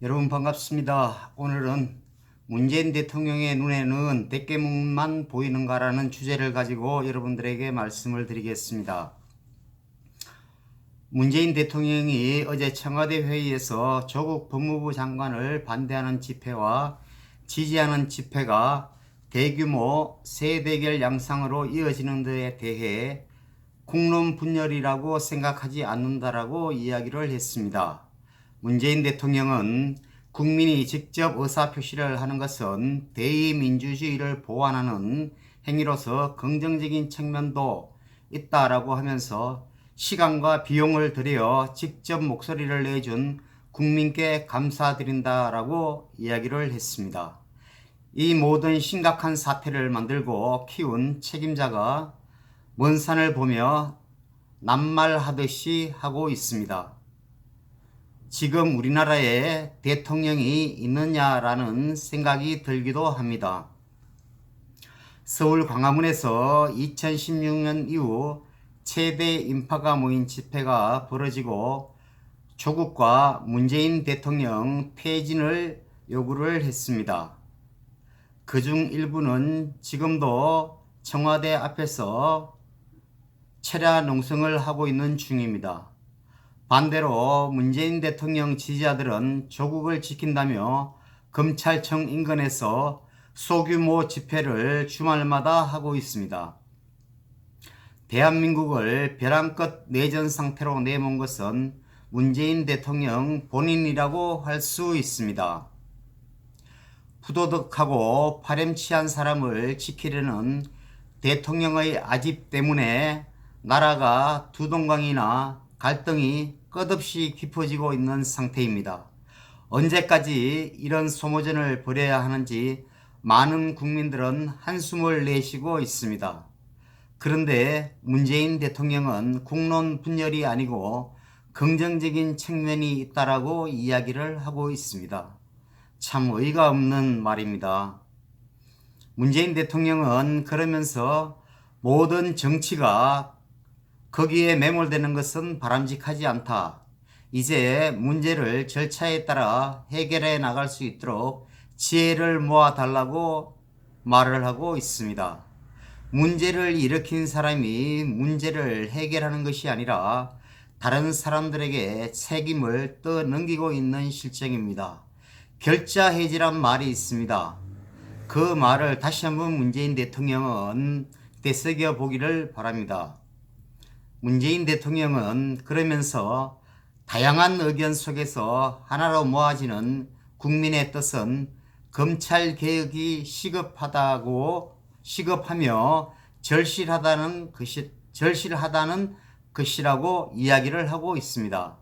여러분 반갑습니다. 오늘은 문재인 대통령의 눈에는 대깨문만 보이는가라는 주제를 가지고 여러분들에게 말씀을 드리겠습니다. 문재인 대통령이 어제 청와대 회의에서 조국 법무부 장관을 반대하는 집회와 지지하는 집회가 대규모 세대결 양상으로 이어지는 데에 대해 국론 분열이라고 생각하지 않는다라고 이야기를 했습니다. 문재인 대통령은 국민이 직접 의사표시를 하는 것은 대의민주주의를 보완하는 행위로서 긍정적인 측면도 있다라고 하면서 시간과 비용을 들여 직접 목소리를 내준 국민께 감사드린다라고 이야기를 했습니다. 이 모든 심각한 사태를 만들고 키운 책임자가 먼 산을 보며 낱말하듯이 하고 있습니다. 지금 우리나라에 대통령이 있느냐라는 생각이 들기도 합니다. 서울 광화문에서 2016년 이후 최대 인파가 모인 집회가 벌어지고 조국과 문재인 대통령 퇴진을 요구를 했습니다. 그 중 일부는 지금도 청와대 앞에서 철야 농성을 하고 있는 중입니다. 반대로 문재인 대통령 지지자들은 조국을 지킨다며 검찰청 인근에서 소규모 집회를 주말마다 하고 있습니다. 대한민국을 벼랑끝 내전 상태로 내몬 것은 문재인 대통령 본인이라고 할 수 있습니다. 부도덕하고 파렴치한 사람을 지키려는 대통령의 아집 때문에 나라가 두 동강이나 갈등이 끝없이 깊어지고 있는 상태입니다. 언제까지 이런 소모전을 벌여야 하는지 많은 국민들은 한숨을 내쉬고 있습니다. 그런데 문재인 대통령은 국론 분열이 아니고 긍정적인 측면이 있다라고 이야기를 하고 있습니다. 참 의가 없는 말입니다. 문재인 대통령은 그러면서 모든 정치가 거기에 매몰되는 것은 바람직하지 않다. 이제 문제를 절차에 따라 해결해 나갈 수 있도록 지혜를 모아 달라고 말을 하고 있습니다. 문제를 일으킨 사람이 문제를 해결하는 것이 아니라 다른 사람들에게 책임을 떠넘기고 있는 실정입니다. 결자 해지란 말이 있습니다. 그 말을 다시 한번 문재인 대통령은 되새겨 보기를 바랍니다. 문재인 대통령은 그러면서 다양한 의견 속에서 하나로 모아지는 국민의 뜻은 검찰 개혁이 시급하다고 시급하며 절실하다는 것이 절실하다는 것이라고 이야기를 하고 있습니다.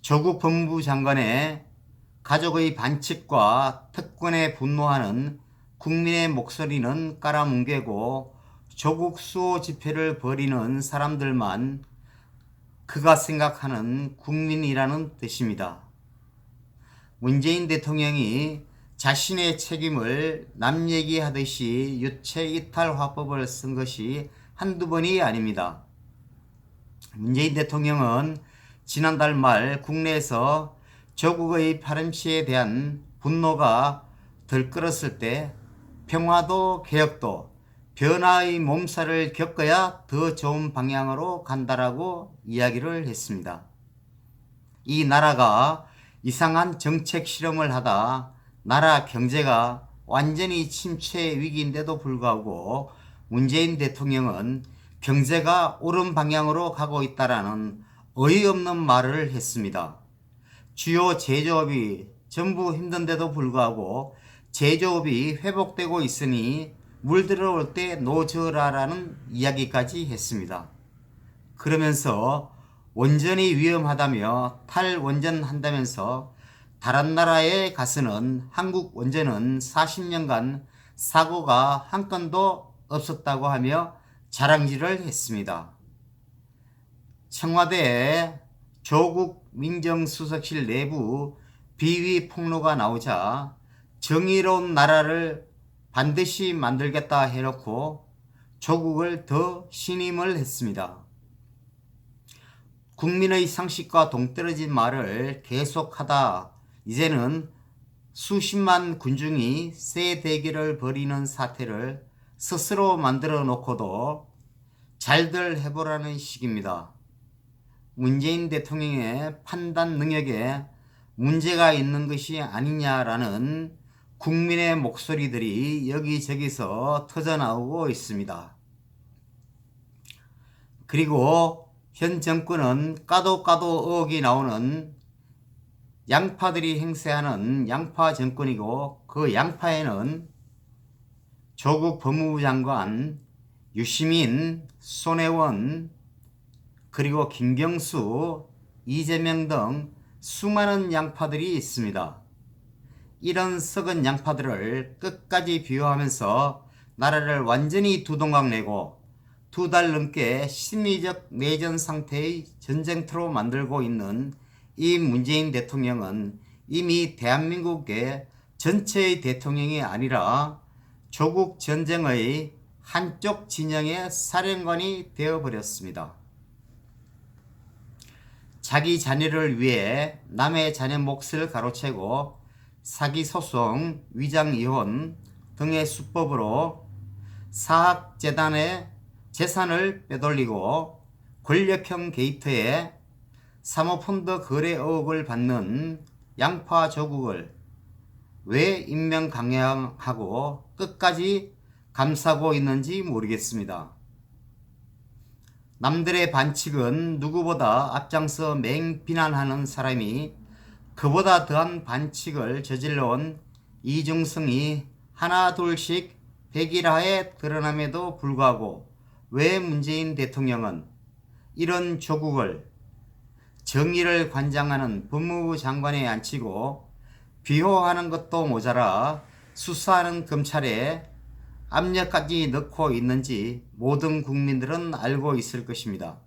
조국 법무부 장관의 가족의 반칙과 특권에 분노하는 국민의 목소리는 깔아뭉개고 조국 수호 집회를 벌이는 사람들만 그가 생각하는 국민이라는 뜻입니다. 문재인 대통령이 자신의 책임을 남 얘기하듯이 유체 이탈 화법을 쓴 것이 한두 번이 아닙니다. 문재인 대통령은 지난달 말 국내에서 조국의 파렴치에 대한 분노가 들끓었을 때 평화도 개혁도 변화의 몸살을 겪어야 더 좋은 방향으로 간다라고 이야기를 했습니다. 이 나라가 이상한 정책 실험을 하다 나라 경제가 완전히 침체 위기인데도 불구하고 문재인 대통령은 경제가 옳은 방향으로 가고 있다라는 어이없는 말을 했습니다. 주요 제조업이 전부 힘든데도 불구하고 제조업이 회복되고 있으니 물 들어올 때 노저라라는 이야기까지 했습니다. 그러면서 원전이 위험하다며 탈원전 한다면서 다른 나라에 가서는 한국 원전은 40년간 사고가 한 건도 없었다고 하며 자랑질을 했습니다. 청와대에 조국 민정수석실 내부 비위 폭로가 나오자 정의로운 나라를 반드시 만들겠다 해놓고 조국을 더 신임을 했습니다. 국민의 상식과 동떨어진 말을 계속하다 이제는 수십만 군중이 새 대결을 벌이는 사태를 스스로 만들어 놓고도 잘들 해보라는 식입니다. 문재인 대통령의 판단 능력에 문제가 있는 것이 아니냐라는 국민의 목소리들이 여기저기서 터져나오고 있습니다. 그리고 현 정권은 까도 까도 의혹이 나오는 양파들이 행세하는 양파 정권이고 그 양파에는 조국 법무부 장관, 유시민, 손혜원, 그리고 김경수, 이재명 등 수많은 양파들이 있습니다. 이런 썩은 양파들을 끝까지 비호하면서 나라를 완전히 두동강 내고 두 달 넘게 심리적 내전 상태의 전쟁터로 만들고 있는 이 문재인 대통령은 이미 대한민국의 전체의 대통령이 아니라 조국 전쟁의 한쪽 진영의 사령관이 되어버렸습니다. 자기 자녀를 위해 남의 자녀 몫을 가로채고 사기 소송, 위장 이혼 등의 수법으로 사학 재단의 재산을 빼돌리고 권력형 게이트에 사모펀드 거래 의혹을 받는 양파 조국을 왜 임명 강행하고 끝까지 감싸고 있는지 모르겠습니다. 남들의 반칙은 누구보다 앞장서 맹비난하는 사람이 그보다 더한 반칙을 저질러온 이중성이 하나 둘씩 백일하에 드러남에도 불구하고 왜 문재인 대통령은 이런 조국을 정의를 관장하는 법무부 장관에 앉히고 비호하는 것도 모자라 수사하는 검찰에 압력까지 넣고 있는지 모든 국민들은 알고 있을 것입니다.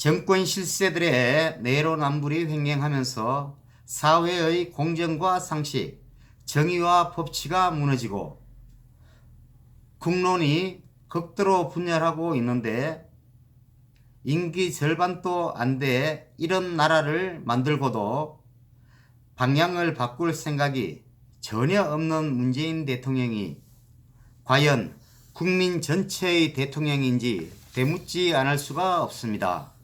정권 실세들의 내로남불이 횡행하면서 사회의 공정과 상식, 정의와 법치가 무너지고 국론이 극도로 분열하고 있는데 임기 절반도 안 돼 이런 나라를 만들고도 방향을 바꿀 생각이 전혀 없는 문재인 대통령이 과연 국민 전체의 대통령인지 되묻지 않을 수가 없습니다.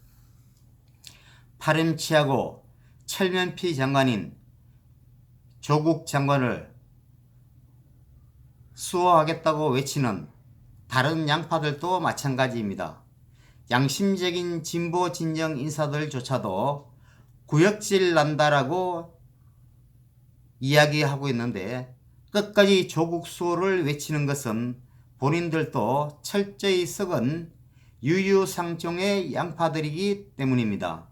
파렴치하고 철면피 장관인 조국 장관을 수호하겠다고 외치는 다른 양파들도 마찬가지입니다. 양심적인 진보 진영 인사들조차도 구역질 난다라고 이야기하고 있는데 끝까지 조국 수호를 외치는 것은 본인들도 철저히 썩은 유유상종의 양파들이기 때문입니다.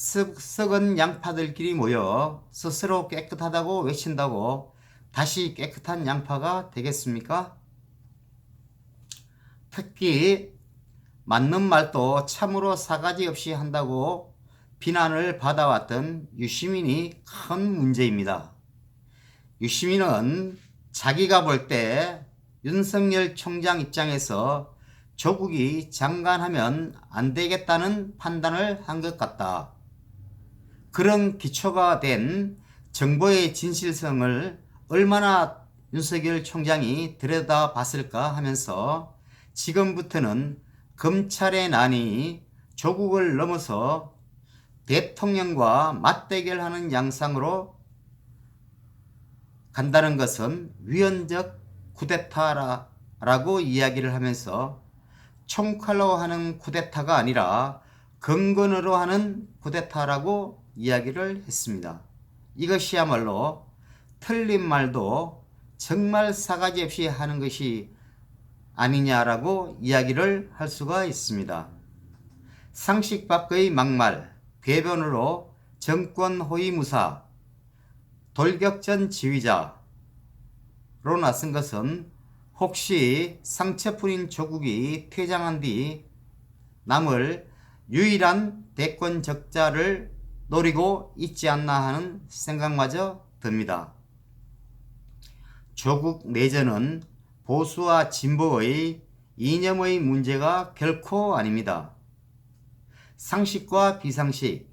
썩은 양파들끼리 모여 스스로 깨끗하다고 외친다고 다시 깨끗한 양파가 되겠습니까? 특히 맞는 말도 참으로 사가지 없이 한다고 비난을 받아왔던 유시민이 큰 문제입니다. 유시민은 자기가 볼 때 윤석열 총장 입장에서 조국이 장관하면 안 되겠다는 판단을 한 것 같다. 그런 기초가 된 정보의 진실성을 얼마나 윤석열 총장이 들여다 봤을까 하면서 지금부터는 검찰의 난이 조국을 넘어서 대통령과 맞대결하는 양상으로 간다는 것은 위헌적 쿠데타라고 이야기를 하면서 총칼로 하는 쿠데타가 아니라 건건으로 하는 쿠데타라고 이야기를 했습니다. 이것이야말로 틀린 말도 정말 사가지 없이 하는 것이 아니냐라고 이야기를 할 수가 있습니다. 상식 밖의 막말, 궤변으로 정권 호위 무사, 돌격전 지휘자로 나선 것은 혹시 상처뿐인 조국이 퇴장한 뒤 남을 유일한 대권 적자를 노리고 있지 않나 하는 생각마저 듭니다. 조국 내전은 보수와 진보의 이념의 문제가 결코 아닙니다. 상식과 비상식,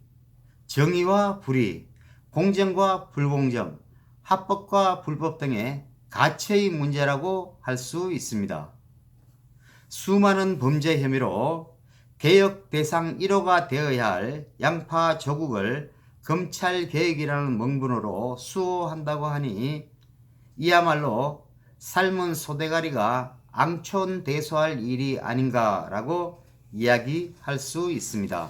정의와 불의, 공정과 불공정, 합법과 불법 등의 가치의 문제라고 할 수 있습니다. 수많은 범죄 혐의로 개혁 대상 1호가 되어야 할 양파 조국을 검찰 개혁이라는 명분으로 수호한다고 하니 이야말로 삶은 소대가리가 앙촌 대소할 일이 아닌가라고 이야기할 수 있습니다.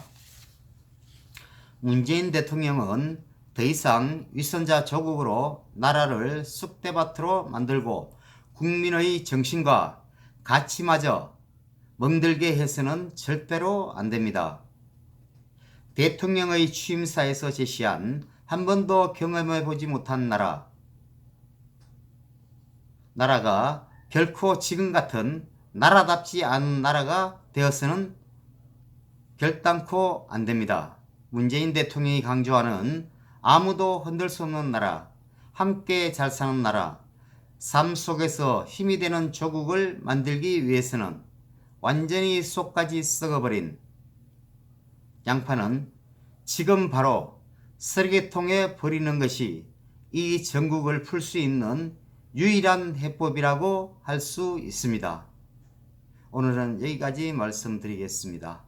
문재인 대통령은 더 이상 위선자 조국으로 나라를 쑥대밭으로 만들고 국민의 정신과 가치마저 멍들게 해서는 절대로 안 됩니다. 대통령의 취임사에서 제시한 한 번도 경험해 보지 못한 나라. 나라가 결코 지금 같은 나라답지 않은 나라가 되어서는 결단코 안 됩니다. 문재인 대통령이 강조하는 아무도 흔들 수 없는 나라, 함께 잘 사는 나라, 삶 속에서 힘이 되는 조국을 만들기 위해서는 완전히 속까지 썩어버린 양파는 지금 바로 쓰레기통에 버리는 것이 이 전국을 풀 수 있는 유일한 해법이라고 할 수 있습니다. 오늘은 여기까지 말씀드리겠습니다.